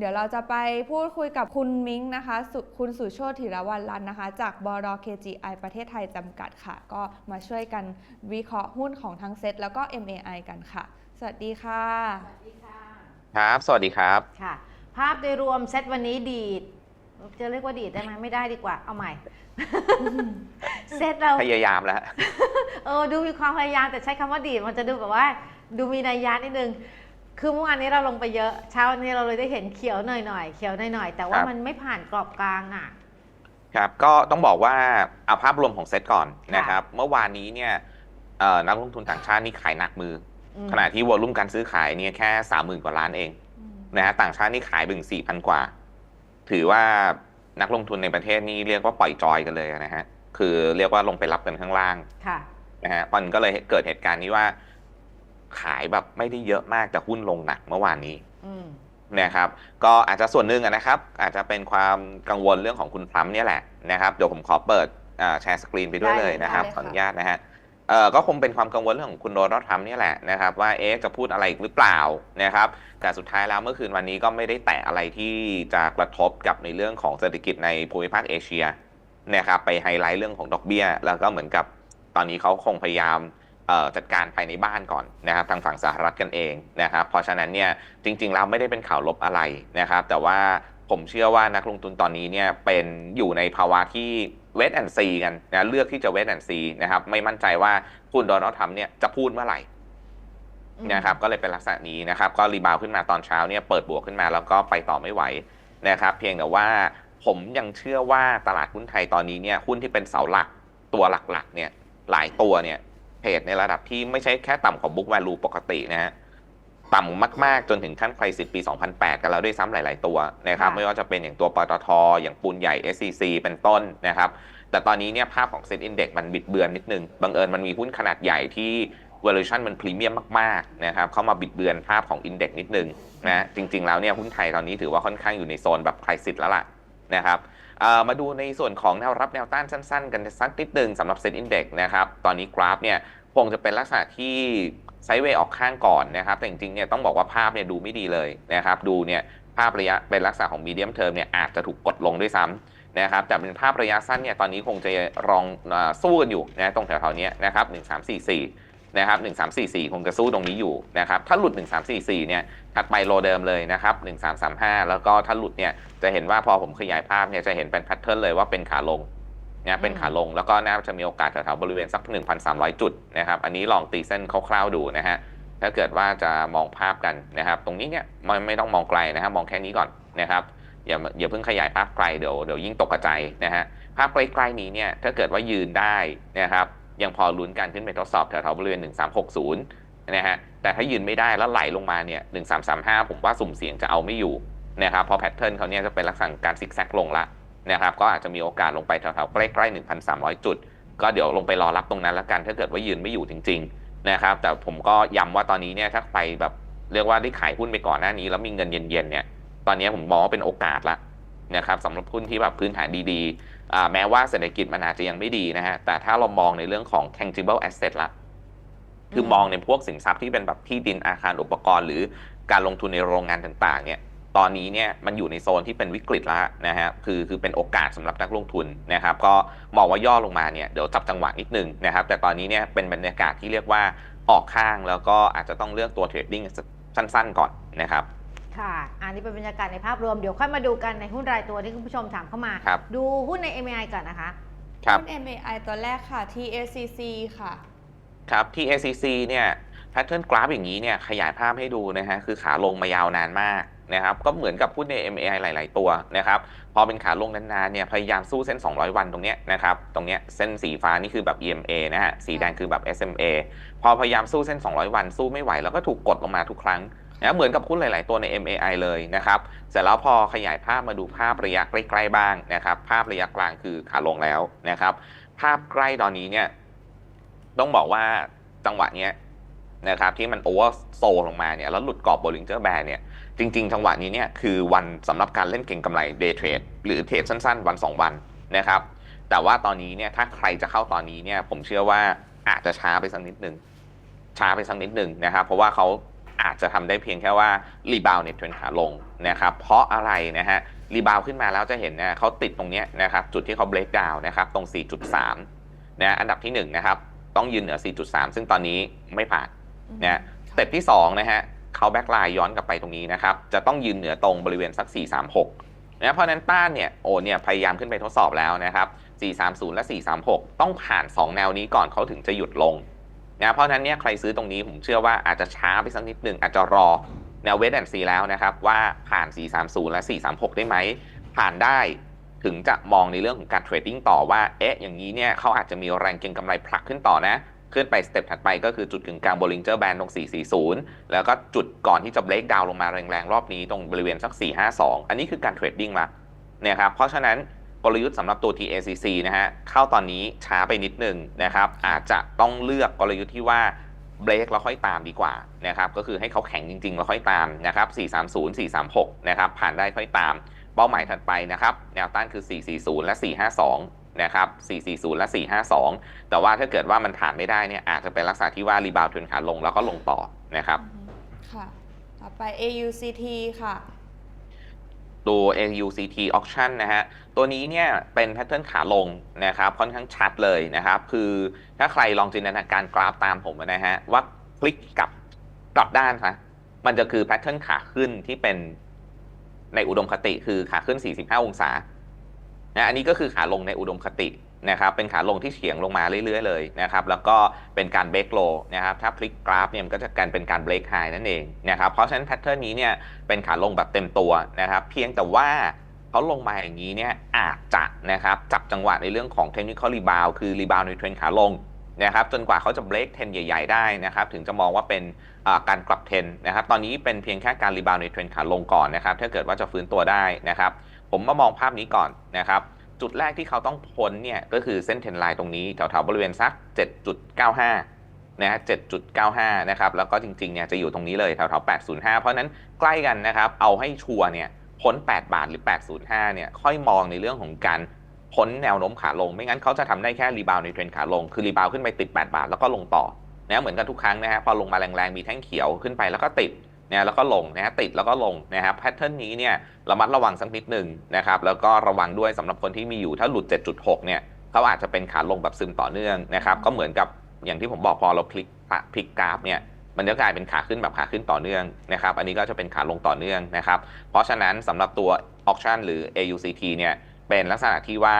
เดี๋ยวเราจะไปพูดคุยกับคุณมิ้งนะคะสุคุณสุโชติธีรวันรัตน์นะคะ จากบร KGI ประเทศไทยจำกัดค่ะ ก็มาช่วยกันวิเคราะห์หุ้นของทั้งเซ็ตแล้วก็ MAI กันค่ะ สวัสดีค่ะครับ สวัสดีครับ ค่ะ ภาพโดยรวมเซตวันนี้ดีด จะเรียกว่าดีดได้ไหมไม่ได้ดีกว่า เอาใหม่ เซตเราพยายามแล้ว เออ ดูมีความพยายามแต่ใช้คำว่าดีดมันจะดูแบบว่า ดูมีนัยยะนิดนึง คือเมื่อวานนี้เราลงไปเยอะ เช้าวันนี้เราเลยได้เห็นเขียวหน่อยๆ เขียวหน่อยๆ แต่ว่าครับ มันไม่ผ่านกรอบกลางอะ ครับ ก็ต้องบอกว่าเอาภาพรวมของเซตก่อนค่ะนะครับ เมื่อวานนี้เนี่ยเอ่อนักลงทุนต่างชาตินี่ขายหนักมืออืมขณะที่วอลุ่มการซื้อขายเนี่ยแค่สามหมื่นกว่าล้านเองนะฮะต่างชาตินี่ขายบึงสี่พันกว่า ถือว่านักลงทุนในประเทศนี่เรียกว่าปล่อยจอยกันเลยนะฮะคือเรียกว่าลงไปรับกันข้างล่างค่ะ นะฮะมันก็เลยเกิดเหตุการณ์นี้ว่า ขายแบบไม่ได้เยอะมากแต่หุ้นลงหนักเมื่อวานนี้อืมนะครับ ก็อาจจะส่วนหนึ่งอะนะครับ อาจจะเป็นความกังวลเรื่องของคุณทรัมป์เนี่ยแหละนะครับเดี๋ยวผมขอเปิดอ่าแชร์สกรีนไปด้วยได้เลเลยยนะครับได้เลยขออนุญาตนะฮะเอ่อก็คงเป็นความกังวลเรื่องของคุณโดนัลด์ทรัมป์เนี่ยแหละนะครับว่าเอ๊ะจะพูดอะไรอีกหรือเปล่านะครับแต่สุดท้ายแล้วเมื่อคืนวันนี้ก็ไม่ได้แตะอะไรที่จะกระทบกับในเรื่องของเศรษฐกิจในภูมิภาคเอเชียนะครับไปไฮไลท์เรื่องของดอกเบี้ย แล้วก็เหมือนกับตอนนี้เขาคงพยายามเอ่อ จัดการภายในบ้านก่อนนะครับทางฝั่งสหรัฐกันเองนะครับเพราะฉะนั้นเนี่ยจริงๆแล้วไม่ได้เป็นข่าวลบอะไรนะครับแต่ว่าผมเชื่อว่านักลงทุนตอนนี้เนี่ยเป็นอยู่ในภาวะที่เวทแอนซีกันนะเลือกที่จะเวทแอนซีนะครับไม่มั่นใจว่าคุณโดนัลด์ทรัมป์เนี่ยจะพูดเมื่อไหร่นะครับก็เลยเป็นลักษณะนี้นะครับก็รีบาวขึ้นมาตอนเช้าเนี่ยเปิดบวกขึ้นมาแล้วก็ไปต่อไม่ไหวนะครับเพียงแต่ว่าผมยังเชื่อว่าตลาดหุ้นไทยตอนนี้เนี่ยหุ้นที่เป็นเสาหลักตัวหลักๆเนี่ยหลายตัวเนี่ย เทรดในระดับที่ไม่ใช่แค่ต่ำกว่า book value ปกตินะฮะต่ำมาก ๆ จนถึงขั้นไครซิสปี 2008 กันแล้วด้วยซ้ำหลาย ๆ ตัวนะครับไม่ว่าจะเป็นอย่างตัวปตทอย่างปูนใหญ่ SCC เป็นต้นนะครับแต่ตอนนี้เนี่ยภาพของเซ็นอินเด็กมันบิดเบือนนิดนึง บังเอิญมันมีหุ้นขนาดใหญ่ที่ valuation มันพรีเมียมมาก ๆ นะครับ เข้ามาบิดเบือนภาพของอินเด็กนิดนึงนะจริง ๆ แล้วเนี่ยหุ้นไทยตอนนี้ถือว่าค่อนข้างอยู่ในโซนแบบไครซิสแล้วล่ะนะครับ มาดูในส่วนของแนวรับแนวต้านสั้นๆ กันสักนิดหนึ่งสำหรับเซ็นอินเด็กนะครับ ตอนนี้กราฟเนี่ยคงจะเป็นลักษณะที่ไซด์เวย์ออกข้างก่อนนะครับ แต่จริงๆเนี่ยต้องบอกว่าภาพเนี่ยดูไม่ดีเลยนะครับ ดูเนี่ยภาพระยะเป็นลักษณะของมีเดียมเทอมเนี่ยอาจจะถูกกดลงด้วยซ้ำนะครับ แต่เป็นภาพระยะสั้นเนี่ยตอนนี้คงจะรองอสู้กันอยู่นะตรงแถวๆนี้นะครับ 1344 นะครับ1344 คงจะสู้ตรงนี้อยู่นะครับถ้าหลุด 1344 เนี่ยถัดไปโลเดิมเลยนะครับ 1335 แล้วก็ถ้าหลุดเนี่ยจะเห็นว่าพอผมขยายภาพเนี่ยจะเห็นเป็นแพทเทิร์นเลยว่าเป็นขาลงนะเป็นขาลงแล้วก็น่าจะมีโอกาสแถวๆบริเวณสัก 1,300 จุดนะครับอันนี้ลองตีเส้นคร่าวๆดูนะฮะถ้าเกิดว่าจะมองภาพกันนะครับ ตรงนี้เนี่ยไม่ไม่ต้องมองไกลนะครับมองแค่นี้ก่อนนะครับอย่าอย่าเพิ่งขยายภาพไกลเดี๋ยวเดี๋ยวยิ่งตกกระจายนะฮะภาพใกล้ๆนี้เนี่ยถ้าเกิดว่ายืนได้นะครับ ยังพอลุ้นการขึ้นไปทดสอบแถวๆบริเวณ 1360 นะฮะ แต่ถ้ายืนไม่ได้แล้วไหลลงมาเนี่ย 1335 ผมว่าสุ่มเสี่ยงจะเอาไม่อยู่นะครับเพราะแพทเทิร์นเขาเนี่ยจะเป็นลักษณะการซิกแซกลงละนะครับ ก็อาจจะมีโอกาสลงไปแถวๆใกล้ๆ 1,300 จุด ก็เดี๋ยวลงไปรอรับตรงนั้นแล้วกัน ถ้าเกิดว่ายืนไม่อยู่จริง ๆ นะครับ แต่ผมก็ย้ำว่าตอนนี้เนี่ยถ้าไปแบบเรียกว่าได้ขายหุ้นไปก่อนหน้านี้แล้วมีเงินเย็นๆเนี่ย ตอนนี้ผมมองว่าเป็นโอกาสละนะครับสำหรับหุ้นที่แบบพื้นฐานดีๆ แม้ว่าเศรษฐกิจมันอาจจะยังไม่ดีนะฮะ แต่ถ้าเรามองในเรื่องของ tangible asset ละ คือมองในพวกสินทรัพย์ที่เป็นแบบที่ดินอาคารอุปกรณ์ หรือการลงทุนในโรงงานต่างๆ เนี่ย ตอนนี้เนี่ยมันอยู่ในโซนที่เป็นวิกฤตแล้วนะฮะ คือคือเป็นโอกาสสำหรับนักลงทุนนะครับ ก็มองว่าย่อลงมาเนี่ยเดี๋ยวจับจังหวะนิดนึงนะครับ แต่ตอนนี้เนี่ยเป็นบรรยากาศที่เรียกว่าออกข้างแล้วก็อาจจะต้องเลือกตัวเทรดดิ้งสั้น ๆ ก่อนนะครับ ค่ะ อันนี้เป็นบรรยากาศในภาพรวม เดี๋ยวค่อยมาดูกันในหุ้นรายตัวที่คุณผู้ชมถามเข้ามา ครับ ดูหุ้นใน MAI ก่อนนะคะ ครับ หุ้น MAI ตัวแรกค่ะ TACC ค่ะ ครับที่ ACC เนี่ยแพทเทิร์นกราฟอย่างนี้เนี่ยขยายภาพให้ดูนะฮะคือขาลงมายาวนานมากนะครับก็เหมือนกับหุ้นใน MAI หลาย ๆ ตัวนะครับพอเป็นขาลงนานๆเนี่ยพยายามสู้เส้น 200 วันตรงเนี้ยนะครับตรงเนี้ยเส้นสีฟ้านี่คือแบบ EMA นะฮะสีแดงคือแบบ SMA พอพยายามสู้เส้น 200 วันสู้ไม่ไหวแล้วก็ถูกกดลงมาทุกครั้ง นะเหมือนกับหุ้นหลาย ๆ ตัวใน MAI เลยนะครับเสร็จแล้วพอขยายภาพมาดูภาพระยะใกล้ ๆ บ้างนะครับ ภาพระยะกลางคือขาลงแล้วนะครับ ภาพใกล้ตอนนี้เนี่ยต้องบอกว่าจังหวะเนี้ยนะครับที่มันโอเวอร์โซลงมาเนี่ยแล้วหลุดกรอบโบลิงเจอร์แบนเนี่ยจริง ๆ จังหวะนี้เนี่ยคือวันสำหรับการเล่นเก่งกำไรเดย์เทรดหรือเทรดสั้น ๆ วัน 2 วันนะครับแต่ว่าตอนนี้เนี่ยถ้าใครจะเข้าตอนนี้เนี่ยผมเชื่อว่าอาจจะช้าไปสักนิดหนึ่งช้าไปสักนิดหนึ่งนะครับเพราะว่าเขา อาจจะทำได้เพียงแค่ว่ารีบาวในเทรนขาลงนะครับเพราะอะไรนะฮะรีบาวขึ้นมาแล้วจะเห็นนะเขาติดตรงเนี้ยนะครับจุดที่เขาเบรกดาวนะครับตรง 4.3นะอันดับที่1นะครับต้องยืนเหนือ 4.3 ซึ่งตอนนี้ไม่ผ่านนะสเต็ปที่2นะฮะเขาแบ็กไลน์ย้อนกลับไปตรงนี้นะครับจะต้องยืนเหนือตรงบริเวณสัก 436นะเพราะฉะนั้นต้านเนี่ยโอ้เนี่ยพยายามขึ้นไปทดสอบแล้วนะครับ 430 และ 436 ต้องผ่าน 2 แนวนี้ก่อนเขาถึงจะหยุดลง นะเพราะฉะนั้นเนี่ยใครซื้อตรงนี้ผมเชื่อว่าอาจจะช้าไปสักนิดหนึ่งอาจจะรอแนวเวทแอนซีแล้วนะครับ ว่าผ่าน 430 และ 436 ได้ไหม ผ่านได้ถึงจะมองในเรื่องของการเทรดดิ้งต่อว่าเอ๊ะอย่างนี้เนี่ยเขาอาจจะมีแรงเก็งกำไรผลักขึ้นต่อนะขึ้นไปสเต็ปถัดไปก็คือจุดกึ่งกลาง Bollinger Band ตรง 440 แล้วก็จุดก่อนที่จะเบรกดาวลงมาแรงๆ รอบนี้ตรงบริเวณสัก 452 อันนี้คือการเทรดดิ้งละนะครับเพราะฉะนั้น กลยุทธ์สำหรับตัว TACC นะฮะเข้าตอนนี้ช้าไปนิดนึงนะครับ อาจจะต้องเลือกกลยุทธ์ที่ว่าเบรกแล้วค่อยตามดีกว่านะครับก็คือให้เขาแข็งจริงๆ แล้วค่อยตามนะครับ 430 436 นะครับ ผ่านได้ค่อยตาม เป้าหมายถัดไปนะครับ แนวต้านคือ 440 และ 452 นะครับ 440 และ 452 แต่ว่าถ้าเกิดว่ามันผ่านไม่ได้เนี่ยอาจจะเป็นลักษณะที่ว่ารีบาวด์ทรนขาลงแล้วก็ลงต่อนะครับ ค่ะ ต่อไป AUCT ค่ะ ตัว AUCT auction นะฮะ ตัวนี้เนี่ยเป็นแพทเทิร์นขาลงนะครับค่อนข้างชัดเลยนะครับ คือถ้าใครลองจินตนาการกราฟตามผมนะฮะ ว่าคลิกกลับกลับด้านคะมันจะคือแพทเทิร์นขาขึ้นที่เป็นในอุดมคติคือขาขึ้น 45 องศานะอันนี้ก็คือขาลงในอุดมคติ นะครับเป็นขาลงที่เฉียงลงมาเรื่อยๆเลยนะครับแล้วก็เป็นการเบรกโลนะครับถ้าพลิกกราฟเนี่ยมันก็จะกลายเป็นการเบรกไฮนั่นเองนะครับเพราะฉะนั้นแพทเทิร์นนี้เนี่ยเป็นขาลงแบบเต็มตัวนะครับเพียงแต่ว่าเขาลงมาอย่างนี้เนี่ยอาจจะนะครับจับจังหวะในเรื่องของเทคนิคอลรีบาวคือรีบาวในเทรนขาลงนะครับจนกว่าเขาจะเบรกเทรนใหญ่ ๆ ได้นะครับถึงจะมองว่าเป็นการกลับเทรนนะครับตอนนี้เป็นเพียงแค่การรีบาวในเทรนขาลงก่อนนะครับถ้าเกิดว่าจะฟื้นตัวได้นะครับผมมามองภาพนี้ก่อนนะครับ จุดแรกที่เขาต้องพ้นเนี่ยก็คือเส้นเทรนไลน์ตรงนี้แถวๆบริเวณสัก 7.95 นะฮะ 7.95 นะครับ แล้วก็จริงๆ เนี่ยจะอยู่ตรงนี้เลยแถวๆ 805 เพราะนั้นใกล้กันนะครับ เอาให้ชัวร์เนี่ยพ้น 8 บาทหรือ 805 เนี่ย ค่อยมองในเรื่องของการพ้นแนวโน้มขาลง ไม่งั้นเขาจะทำได้แค่รีบาวในเทรนขาลง คือรีบาวขึ้นไปติด 8 บาทแล้วก็ลงต่อนะเหมือนกันทุกครั้งนะฮะ พอลงมาแรงๆ มีแท่งเขียวขึ้นไปแล้วก็ติด นะแล้วก็ลงนะฮะติดแล้วก็ลงนะครับแพทเทิร์นนี้เนี่ยระมัดระวังสักนิดหนึ่งนะครับแล้วก็ระวังด้วยสำหรับคนที่มีอยู่ถ้าหลุด 7.6 เนี่ยเขาอาจจะเป็นขาลงแบบซึมต่อเนื่องนะครับก็เหมือนกับอย่างที่ผมบอกพอเราพลิกพลิกกราฟเนี่ยมันจะกลายเป็นขาขึ้นแบบขาขึ้นต่อเนื่องนะครับอันนี้ก็จะเป็นขาลงต่อเนื่องนะครับเพราะฉะนั้นสำหรับตัว auction หรือ AUCT เนี่ยเป็นลักษณะที่ว่า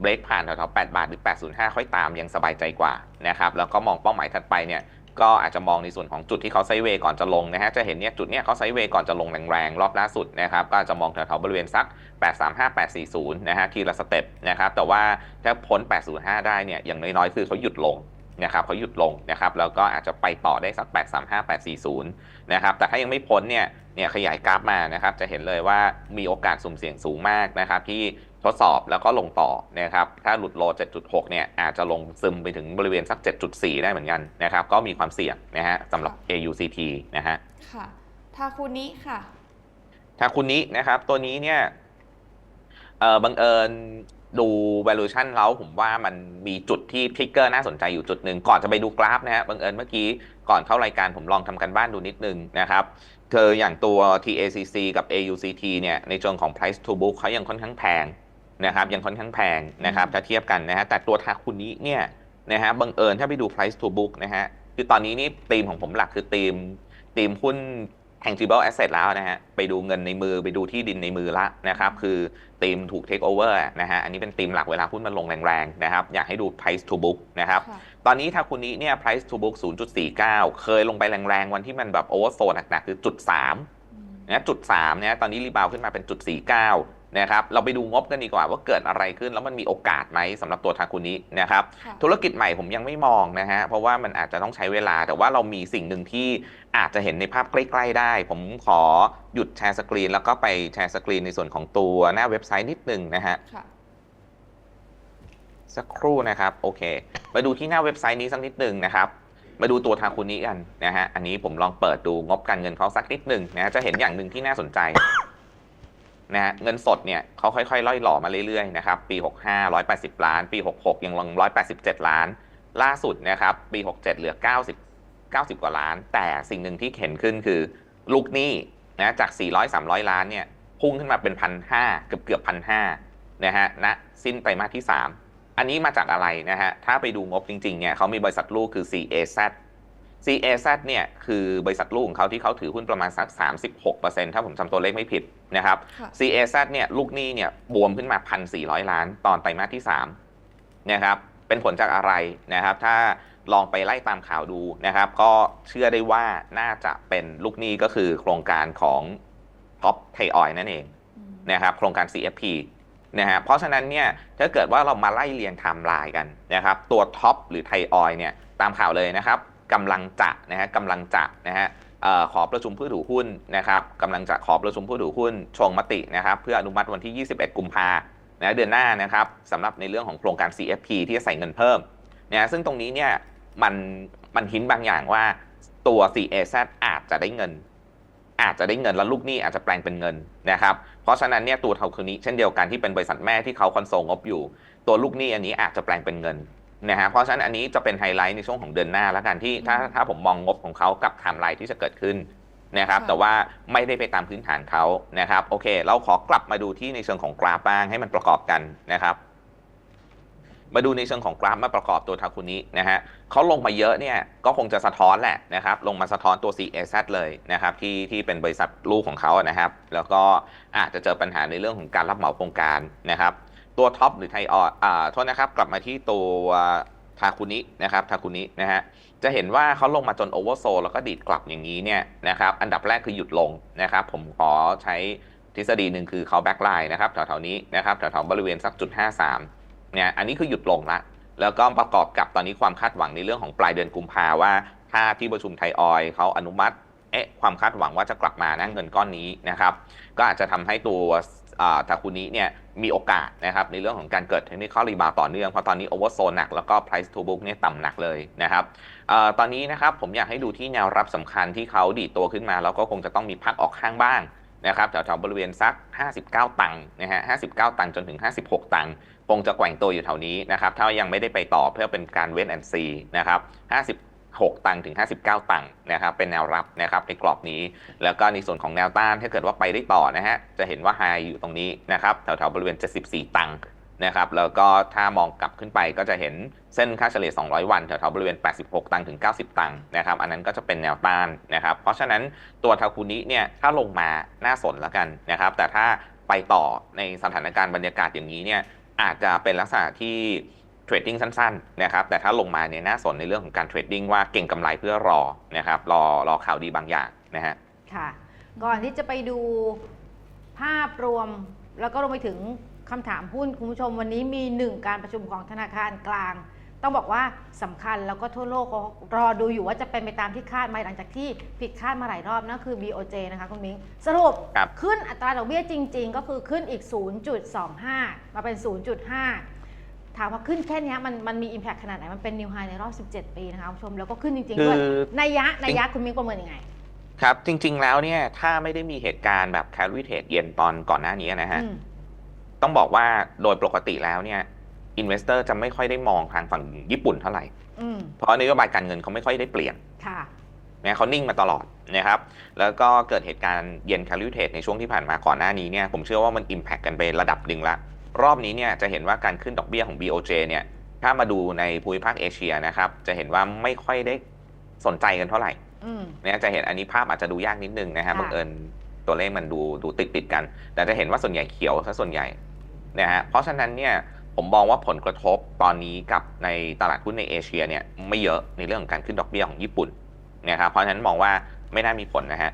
เบรกผ่านแถวๆ8บาทหรือ 805 ค่อยตามยังสบายใจกว่านะครับแล้วก็มองเป้าหมายถัดไปเนี่ย ก็อาจจะมองในส่วนของจุดที่เขาไซเวย์ก่อนจะลงนะฮะจะเห็นเนี่ยจุดเนี้ยเขาไซเวย์ก่อนจะลงแรงๆรอบล่าสุดนะครับก็อาจจะมองแถวๆบริเวณสัก 835 840นะฮะทีละสเต็ปนะครับแต่ว่าถ้าพ้น 805 ได้เนี่ยอย่างน้อยๆคือเขาหยุดลง นะครับเขาหยุดลงนะครับแล้วก็อาจจะไปต่อได้สัก 835 840 นะครับแต่ถ้ายังไม่พ้นเนี่ยเนี่ยขยายกราฟมานะครับจะเห็นเลยว่ามีโอกาสสุ่มเสี่ยงสูงมากนะครับที่ทดสอบแล้วก็ลงต่อนะครับถ้าหลุดโล 7.6 เนี่ยอาจจะลงซึมไปถึงบริเวณสัก 7.4 ได้เหมือนกันนะครับก็มีความเสี่ยงนะฮะสำหรับ AUCT นะฮะค่ะทาคุนิค่ะถ้าคุณนี้นะครับตัวนี้เนี่ยเออบังเอิญ ดู valuation แล้วผมว่ามันมีจุดที่ทริกเกอร์น่าสนใจอยู่จุดหนึ่งก่อนจะไปดูกราฟนะฮะบังเอิญเมื่อกี้ก่อนเข้ารายการผมลองทำกันบ้านดูนิดนึงนะครับคืออย่างตัว TACC กับ AUCT เนี่ยในเชิงของ price to book เขายังค่อนข้างแพงนะครับยังค่อนข้างแพงนะครับถ้าเทียบกันนะฮะแต่ตัวทาคุนี้เนี่ยนะฮะบังเอิญถ้าไปดู price to book นะฮะคือตอนนี้นี่ธีมของผมหลักคือธีมธีมหุ้น tangible asset แล้วนะฮะไปดูเงินในมือไปดูที่ดินในมือละนะครับคือธีมถูก take over นะฮะอันนี้เป็นธีมหลักเวลาหุ้นมันลงแรงๆนะครับอยากให้ดู price to book นะครับค่ะตอนนี้ทาคุนี้เนี่ย price to book 0.49 เคยลงไปแรงๆ วันที่มันแบบ oversold หนักๆคือจุด3อืมนะจุด3เนี่ยตอนนี้รีบาวขึ้นมาเป็นจุด49 นะครับเราไปดูงบกันดีกว่าว่าเกิดอะไรขึ้น แล้วมันมีโอกาสไหมสำหรับตัวทาคุนี้นะครับค่ะธุรกิจใหม่ผมยังไม่มองนะฮะเพราะว่ามันอาจจะต้องใช้เวลา แต่ว่าเรามีสิ่งหนึ่งที่อาจจะเห็นในภาพใกล้ ๆ ได้ ผมขอหยุดแชร์สกรีน แล้วก็ไปแชร์สกรีนในส่วนของตัวหน้าเว็บไซต์นิดนึงนะฮะค่ะสักครู่นะครับโอเคมาดูที่หน้าเว็บไซต์นี้สักนิดนึงนะครับมาดูตัวทาคุนี้กันนะฮะ อันนี้ผมลองเปิดดูงบการเงินเขาสักนิดนึงนะฮะจะเห็นอย่างหนึ่งที่น่าสนใจ นะฮะเงินสดเนี่ยเขาค่อยๆล่อยหล่อมาเรื่อยๆนะครับปี 65 180 ล้าน ปี 66 ยังลง 187 ล้าน ล่าสุดนะครับปี 67 เหลือ 90 90 กว่าล้าน แต่สิ่งหนึ่งที่เห็นขึ้นคือ ลูกหนี้นะจาก 400 300 ล้านเนี่ยพุ่งขึ้นมาเป็นพันห้าเกือบเกือบพันห้านะฮะณสิ้นไตรมาสที่ 3 อันนี้มาจากอะไรนะฮะถ้าไปดูงบจริงๆเนี่ยเขามีบริษัทลูกคือ CAZ CAZ เนี่ยคือบริษัทลูกของเขาที่เขาถือหุ้นประมาณสัก36%ถ้าผมจำตัวเลขไม่ผิด นะครับค่ะ CAZ เนี่ยลูกหนี้เนี่ยบวมขึ้นมา 1,400 ล้าน ตอนไตรมาสที่3นะครับเป็นผลจากอะไรนะครับ ถ้าลองไปไล่ตามข่าวดูนะครับ ก็เชื่อได้ว่าน่าจะเป็นลูกหนี้ก็คือโครงการของท็อปไทยออยนั่นเองนะครับโครงการ CFP นะฮะเพราะฉะนั้นเนี่ยถ้าเกิดว่าเรามาไล่เรียงไทม์ไลน์กันนะครับตัวท็อปหรือไทยออยเนี่ยตามข่าวเลยนะครับกำลังจะนะฮะกำลังจะนะฮะเอ่อ ขอประชุมผู้ถือหุ้นนะครับกำลังจะขอประชุมผู้ถือหุ้นชงมตินะครับเพื่ออนุมัติวันที่ 21 กุมภานะเดือนหน้านะครับสำหรับในเรื่องของโครงการ CFP ที่จะใส่เงินเพิ่มนะซึ่งตรงนี้เนี่ยมันมันหินบางอย่างว่าตัว CAZ อาจจะได้เงิน อาจจะได้เงินแล้วลูกหนี้อาจจะแปลงเป็นเงินนะครับเพราะฉะนั้นเนี่ยตัวเทาคุนี้เช่นเดียวกันที่เป็นบริษัทแม่ที่เขาคอนโซลงบอยู่ ตัวลูกหนี้อันนี้อาจจะแปลงเป็นเงิน นะฮะเพราะฉะนั้นอันนี้จะเป็นไฮไลท์ในช่วงของเดือนหน้าแล้วกันที่ถ้าถ้าผมมองงบของเขากับไทม์ไลน์ที่จะเกิดขึ้นนะครับค่ะแต่ว่าไม่ได้ไปตามพื้นฐานเขานะครับโอเค เราขอกลับมาดูที่ในเชิงของกราฟบ้างให้มันประกอบกันนะครับ มาดูในเชิงของกราฟมาประกอบตัวทาคุนินะฮะเขาลงมาเยอะเนี่ยก็คงจะสะท้อนแหละนะครับลงมาสะท้อนตัว CAZ เลยนะครับที่ที่เป็นบริษัทลูกของเขาอะนะครับ แล้วก็อาจจะเจอปัญหาในเรื่องของการรับเหมาโครงการนะครับ ตัวท็อปหรือไทยออ่าโทษนะครับ กลับมาที่ตัวทาคุนินะครับทาคุนินะฮะจะเห็นว่าเขาลงมาจนโอเวอร์โซแล้วก็ดีดกลับอย่างนี้เนี่ยนะครับอันดับแรกคือหยุดลงนะครับ ผมขอใช้ทฤษฎีหนึ่งคือเขาแบ็กไลน์นะครับแถวๆนี้นะครับแถวๆบริเวณสักจุด53เนี่ยอันนี้คือหยุดลงละแล้วก็ประกอบกับตอนนี้ความคาดหวังในเรื่องของปลายเดือนกุมภาว่า ถ้าที่ประชุมไทยออยล์เขาอนุมัติเอ๊ะความคาดหวังว่าจะกลับมานะเงินก้อนนี้นะครับ ก็อาจจะทำให้ตัว ทาคุนิเนี่ยมีโอกาสนะครับในเรื่องของการเกิดเทคนิคอลรีบาวต่อเนื่อง เพราะตอนนี้โอเวอร์โซนหนักแล้วก็ price to book เนี่ยต่ำหนักเลยนะครับอตอนนี้นะครับผมอยากให้ดูที่แนวรับสำคัญที่เขาดีดตัวขึ้นมาแล้วก็คงจะต้องมีพักออกข้างบ้างนะครับแถวๆบริเวณสัก 59 ตังค์นะฮะ 59 ตังค์จนถึง 56 ตังค์คงจะแกว่งตัวอยู่แถวนี้นะครับ ถ้ายังไม่ได้ไปต่อเพื่อเป็นการเว้นแอนซีนะครับ 56 ตังค์ถึง 59 ตังค์นะครับเป็นแนวรับนะครับในกรอบนี้ แล้วก็ในส่วนของแนวต้านถ้าเกิดว่าไปได้ต่อนะฮะจะเห็นว่าไฮอยู่ตรงนี้นะครับแถวๆบริเวณ 74 ตังค์นะครับแล้วก็ถ้ามองกลับขึ้นไปก็จะเห็นเส้นค่าเฉลี่ย 200 วันแถวๆบริเวณ 86 ตังค์ถึง 90 ตังค์นะครับอันนั้นก็จะเป็นแนวต้านนะครับเพราะฉะนั้นตัวทาคุนิเนี่ยถ้าลงมาน่าสนแล้วกันนะครับแต่ถ้าไปต่อในสถานการณ์บรรยากาศอย่างนี้เนี่ยอาจจะเป็นลักษณะที่ เทรดดิ้งสั้นๆนะครับแต่ถ้าลงมาเนี่ยน่าสนในเรื่องของการเทรดดิ้งว่าเก่งกำไรเพื่อรอนะครับรอรอข่าวดีบางอย่างนะฮะค่ะก่อนที่จะไปดูภาพรวมแล้วก็รวมไปถึงคำถามหุ้นคุณผู้ชมวันนี้มีหนึ่งการประชุมของธนาคารกลาง ต้องบอกว่าสำคัญแล้วก็ทั่วโลกก็รอดูอยู่ว่าจะเป็นไปตามที่คาดไหมหลังจากที่ผิดคาดมาหลายรอบนะคือ BOJ นะคะคุณมิ้งสรุปครับขึ้นอัตราดอกเบี้ยจริง ๆ ก็คือขึ้นอีก 0.25 มาเป็น 0.5 ถามว่าขึ้นแค่เนี้ยมันมันมี Impact ขนาดไหน มันเป็น New High ในรอบ 17 ปีนะคะคุณผู้ชม แล้วก็ขึ้นจริงๆด้วยคือนัยยะนัยยะคุณมิ้งประเมินยังไง ครับ จริง ๆ แล้วเนี่ย ถ้าไม่ได้มีเหตุการณ์แบบ carry trade เย็นตอนก่อนหน้านี้นะฮะอืมต้องบอกว่าโดยปกติแล้วเนี่ยอินเวสเตอร์จะไม่ค่อยได้มองทางฝั่งญี่ปุ่นเท่าไหร่อืมเพราะนโยบายการเงินเขาไม่ค่อยได้เปลี่ยนค่ะนะเขานิ่งมาตลอดนะครับ แล้วก็เกิดเหตุการณ์เย็น carry trade ในช่วงที่ผ่านมาก่อนหน้านี้เนี่ย ผมเชื่อว่ามัน impact กันไประดับหนึ่งละ รอบนี้เนี่ยจะเห็นว่าการขึ้นดอกเบี้ยของ BOJ เนี่ยถ้ามาดูในภูมิภาคเอเชียนะครับ จะเห็นว่าไม่ค่อยได้สนใจกันเท่าไหร่อืมเนี่ยจะเห็นอันนี้ภาพอาจจะดูยากนิดนึงนะฮะค่ะบังเอิญตัวเลขมันดูดูติดติดๆกัน แต่จะเห็นว่าส่วนใหญ่เขียวซะส่วนใหญ่นะฮะเพราะฉะนั้นเนี่ยผมมองว่าผลกระทบตอนนี้กับในตลาดหุ้นในเอเชียเนี่ยไม่เยอะในเรื่องของการขึ้นดอกเบี้ยของญี่ปุ่นนะครับเพราะฉะนั้นมองว่าไม่น่ามีผลนะฮะ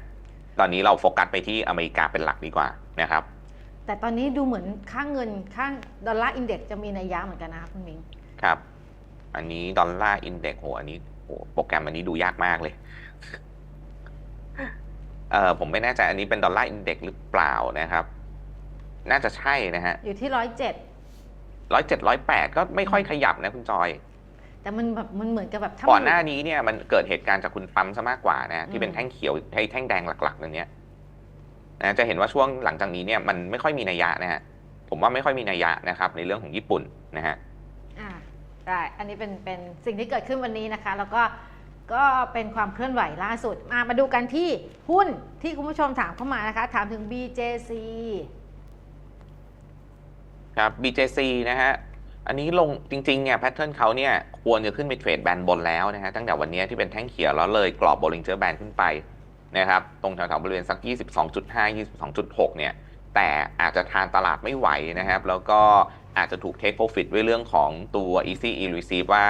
ตอนนี้เราโฟกัสไปที่อเมริกาเป็นหลักดีกว่านะครับ แต่ตอนนี้ดูเหมือนค่าเงินค่าดอลลาร์อินเด็กซ์จะมีนัยยะเหมือนกันนะคะคุณมิ้งครับ อันนี้ดอลลาร์อินเด็กโหอันนี้โหโปรแกรมอันนี้ดูยากมากเลยเออผมไม่แน่ใจอันนี้เป็นดอลลาร์อินเด็กหรือเปล่านะครับ น่าจะใช่นะฮะ อยู่ที่ร้อยเจ็ดร้อยเจ็ดร้อยแปดก็ไม่ค่อยขยับนะคุณจอย แต่มันแบบมันเหมือนกับแบบถ้าก่อนหน้ามันี้เนี่ยมันเกิดเหตุการณ์จากคุณปั๊มซะมากกว่านะที่เป็นอืมแท่งเขียวให้แท่งแดงหลักๆตรงเนี้ย นะจะเห็นว่าช่วงหลังจากนี้เนี่ยมันไม่ค่อยมีนัยยะนะฮะผมว่าไม่ค่อยมีนัยยะนะครับในเรื่องของญี่ปุ่นนะฮะอ่าได้อันนี้เป็นเป็นสิ่งที่เกิดขึ้นวันนี้นะคะ แล้วก็ก็เป็นความเคลื่อนไหวล่าสุดมามาดูกันที่หุ้นที่คุณผู้ชมถามเข้ามานะคะ ถามถึง BJC ครับ BJC นะฮะอันนี้ลงจริงๆเนี่ยแพทเทิร์นเขาเนี่ยควรจะขึ้นไปเทรดแบนบนแล้วนะฮะตั้งแต่วันนี้ที่เป็นแท่งเขียวแล้วเลยกรอบ Bollinger Band ขึ้นไป นะครับตรงแถวๆบริเวณสัก 22.5 22.6 เนี่ยแต่อาจจะทานตลาดไม่ไหวนะครับ แล้วก็อาจจะถูก take profit ด้วยเรื่องของตัว easy e receive ว่า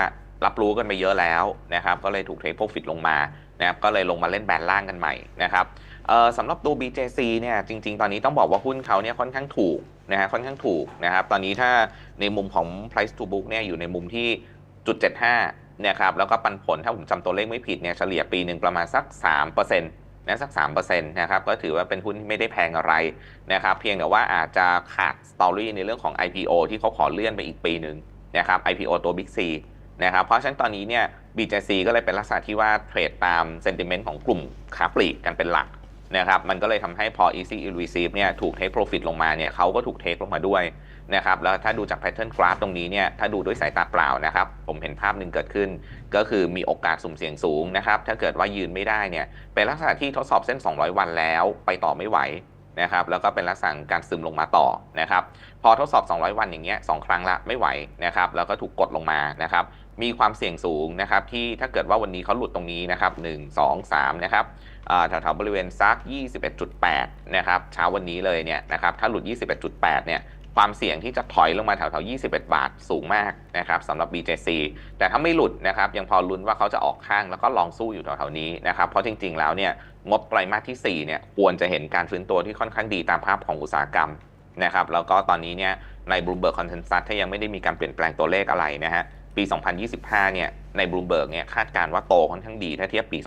รับรู้กันไปเยอะแล้วนะครับ ก็เลยถูก take profit ลงมานะครับก็เลยลงมาเล่นแบนล่างกันใหม่นะครับเออสำหรับตัว BJC เนี่ยจริง ๆ ตอนนี้ต้องบอกว่าหุ้นเขาเนี่ยค่อนข้างถูกนะฮะค่อนข้างถูกนะครับ ตอนนี้ถ้าในมุมของ price to book เนี่ยอยู่ในมุมที่จุด75นะครับแล้วก็ปันผลถ้าผมจำตัวเลขไม่ผิดเนี่ยเฉลี่ยปีหนึ่งประมาณสัก 3%น นะสัก3%นะครับก็ถือว่าเป็นหุ้นที่ไม่ได้แพงอะไรนะครับเพียงแต่ว่าอาจจะขาดสตอรี่ในเรื่องของ IPO ที่เขาขอเลื่อนไปอีกปีหนึ่งนะครับ IPO ตัว Big C นะครับเพราะฉะนั้นตอนนี้เนี่ย BJC ก็เลยเป็นลักษณะที่ว่าเทรดตาม sentiment ของกลุ่มค้าปลีกกันเป็นหลักนะครับมันก็เลยทำให้พอ easy receive เนี่ยถูก take profit ลงมาเนี่ยเขาก็ถูก take ลงมาด้วย นะครับแล้วถ้าดูจาก pattern graph ตรงนี้เนี่ยถ้าดูด้วยสายตาเปล่านะครับ ผมเห็นภาพหนึ่งเกิดขึ้น ก็คือมีโอกาสสุ่มเสี่ยงสูงนะครับ ถ้าเกิดว่ายืนไม่ได้เนี่ยเป็นลักษณะที่ทดสอบเส้น 200 วันแล้วไปต่อไม่ไหวนะครับแล้วก็เป็นลักษณะการซึมลงมาต่อนะครับพอทดสอบ 200 วันอย่างเงี้ยสองครั้งละไม่ไหวนะครับแล้วก็ถูกกดลงมานะครับมีความเสี่ยงสูงนะครับที่ถ้าเกิดว่าวันนี้เขาหลุดตรงนี้นะครับ1 2 3นะครับแถวๆบริเวณซัก 21.8 นะครับเช้าวันนี้เลยเนี่ยนะครับถ้าหลุด 21.8 เนี่ย ความเสี่ยงที่จะถอยลงมาแถวๆ 21 บาทสูงมากนะครับสำหรับ BJC แต่ถ้าไม่หลุดนะครับยังพอลุ้นว่าเขาจะออกข้างแล้วก็ลองสู้อยู่แถวๆนี้นะครับเพราะจริงๆแล้วเนี่ยงบไตรมาสที่4เนี่ยควรจะเห็นการฟื้นตัวที่ค่อนข้างดีตามภาพของอุตสาหกรรมนะครับแล้วก็ตอนนี้เนี่ยใน Bloomberg Consensus ถ้ายังไม่ได้มีการเปลี่ยนแปลงตัวเลขอะไรนะฮะปี 2025 เนี่ย ใน Bloomberg เนี่ย คาดการว่าโตค่อนข้างดีถ้าเทียบปี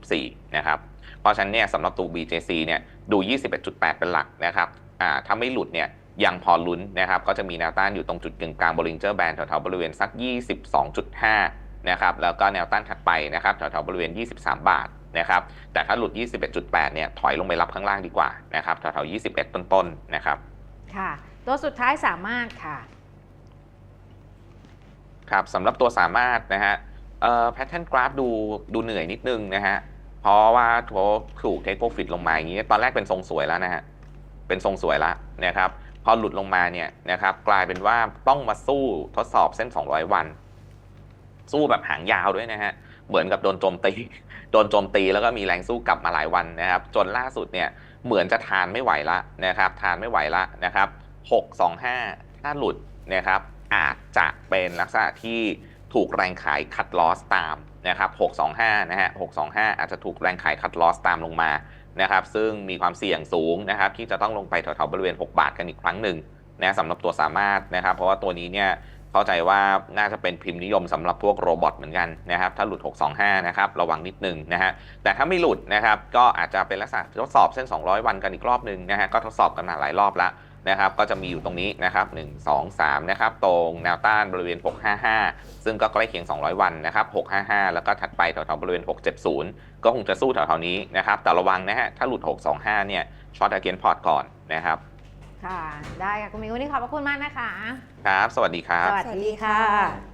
2024 นะครับ เพราะฉะนั้นเนี่ยสำหรับตัว BJC เนี่ย ดู 21.8 เป็นหลักนะครับ อ่า ถ้าไม่หลุดเนี่ย ยังพอลุ้นนะครับ ก็จะมีแนวต้านอยู่ตรงจุดกึ่งกลาง Bollinger Band แถวๆบริเวณสัก 22.5 นะครับ แล้วก็แนวต้านถัดไปนะครับแถวๆบริเวณ 23 บาทนะครับ แต่ถ้าหลุด 21.8 เนี่ยถอยลงไปรับข้างล่างดีกว่านะครับแถวๆ21 ต้นๆนะครับ ค่ะ ตัวสุดท้ายสามารถค่ะ ครับสำหรับตัวสามารถนะฮะเอ่อแพทเทิร์นกราฟดูดูเหนื่อยนิดนึงนะฮะ เพราะว่าถูกเทคโปรฟิตลงมาอย่างนี้ ตอนแรกเป็นทรงสวยแล้วนะฮะ เป็นทรงสวยแล้วนะครับ พอหลุดลงมาเนี่ยนะครับกลายเป็นว่าต้องมาสู้ทดสอบเส้น 200 วัน สู้แบบหางยาวด้วยนะฮะเหมือนกับโดนโจมตีโดนโจมตีแล้วก็มีแรงสู้กลับมาหลายวันนะครับ จนล่าสุดเนี่ยเหมือนจะทานไม่ไหวละนะครับ ทานไม่ไหวละนะครับ 625 ถ้าหลุดนะครับอาจจะเป็นลักษณะที่ถูกแรงขายคัดลอสตามนะครับ 625 นะฮะ 625 อาจจะถูกแรงขายคัดลอสตามลงมา นะครับซึ่งมีความเสี่ยงสูงนะครับที่จะต้องลงไปแถวๆบริเวณ 6 บาทกันอีกครั้งหนึ่งนะสำหรับตัวสามารถนะครับ เพราะว่าตัวนี้เนี่ยเข้าใจว่าน่าจะเป็นพิมพ์นิยมสำหรับพวกโรบอทเหมือนกันนะครับถ้าหลุด 625 นะครับระวังนิดนึงนะฮะแต่ถ้าไม่หลุดนะครับก็อาจจะเป็นลักษณะทดสอบเส้น 200 วันกันอีกรอบหนึ่งนะฮะก็ทดสอบกันมาหลายรอบแล้ว นะครับก็จะมีอยู่ตรงนี้นะครับ1 2 3นะครับตรงแนวต้านบริเวณ 655 ซึ่งก็ใกล้เคียง 200 วันนะครับ655 แล้วก็ถัดไปแถวๆบริเวณ 670 ก็คงจะสู้แถวๆนี้นะครับแต่ระวังนะฮะถ้าหลุด 625 เนี่ยช็อตอเกนพอร์ตก่อนนะครับค่ะ ได้ค่ะ คุณมิววันนี้ขอบพระคุณมากนะคะ ครับ สวัสดีครับ สวัสดีค่ะ